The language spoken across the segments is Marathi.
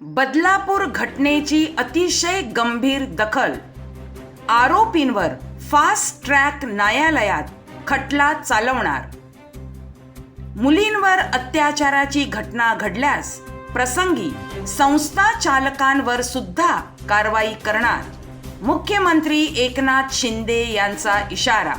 बदलापूर घटनेची अतिशय गंभीर दखल. आरोपींवर फास्ट ट्रॅक न्यायालयात खटला चालवणार. मुलींवर अत्याचाराची घटना घडल्यास प्रसंगी संस्था चालकांवर सुद्धा कारवाई करणार. मुख्यमंत्री एकनाथ शिंदे यांचा इशारा.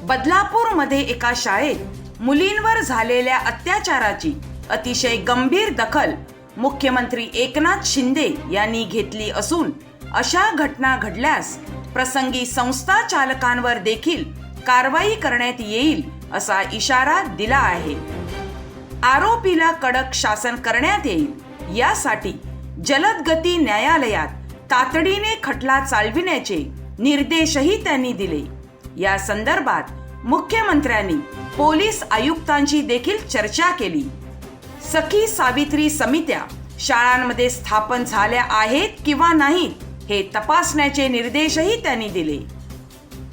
बदलापूरमध्ये एका शाळेत मुलींवर झालेल्या अत्याचाराची अतिशय गंभीर दखल मुख्यमंत्री एकनाथ शिंदे यांनी घेतली असून अशा घटना घडल्यास प्रसंगी संस्था चालकांवर देखील कारवाई करण्यात येईल असा इशारा दिला आहे. आरोपीला कडक शासन करण्यात येईल यासाठी जलद गती न्यायालयात तातडीने खटला चालविण्याचे निर्देशही त्यांनी दिले. या संदर्भात मुख्यमंत्र्यांनी पोलीस आयुक्तांची देखील चर्चा केली. सखी सावित्री समित्या शाळांमध्ये स्थापन झाल्या आहेत किंवा नाहीत हे तपासण्याचे निर्देशही त्यांनी दिले.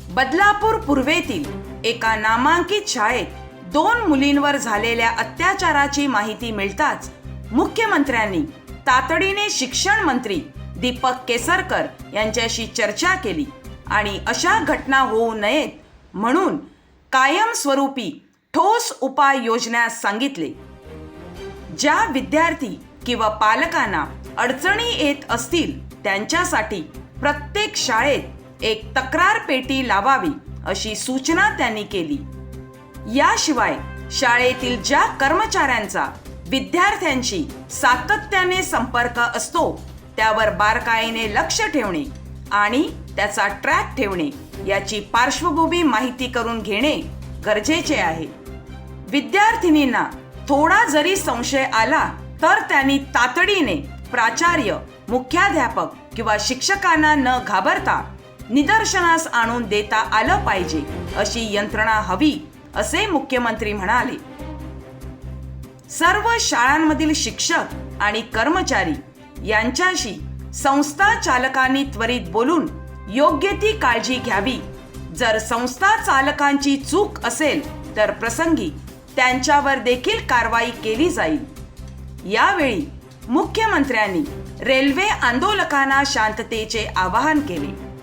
बदलापूर पूर्वेतील एका नामांकित शाळेत दोन मुलींवर झालेल्या अत्याचाराची माहिती मिळताच मुख्यमंत्र्यांनी तातडीने शिक्षण मंत्री दीपक केसरकर यांच्याशी चर्चा केली आणि अशा घटना होऊ नयेत म्हणून कायमस्वरूपी ठोस उपाय योजण्यास सांगितले. ज्या विद्यार्थी किंवा पालकांना अडचणी येत असतील त्यांच्यासाठी प्रत्येक शाळेत एक तक्रार पेटी लावावी अशी सूचना त्यांनी केली. याशिवाय शाळेतील ज्या कर्मचाऱ्यांचा विद्यार्थ्यांशी सातत्याने संपर्क असतो त्यावर बारकाईने लक्ष ठेवणे आणि त्याचा ट्रॅक ठेवणे याची पार्श्वभूमी माहिती करून घेणे गरजेचे आहे. विद्यार्थिनींना थोडा जरी संशय आला तर त्यांनी तातडीने प्राचार्य मुख्याध्यापक किंवा शिक्षकांना न घाबरता निदर्शनास आणून देता आलं पाहिजे अशी यंत्रणा हवी असे मुख्यमंत्री म्हणाले. सर्व शाळांमधील शिक्षक आणि कर्मचारी यांच्याशी संस्था चालकांनी त्वरित बोलून योग्य ती काळजी घ्यावी. जर संस्था चालकांची चूक असेल तर प्रसंगी त्यांच्यावर देखील कारवाई केली जाईल. यावेळी मुख्यमंत्र्यांनी रेल्वे आंदोलकांना शांततेचे आवाहन केले.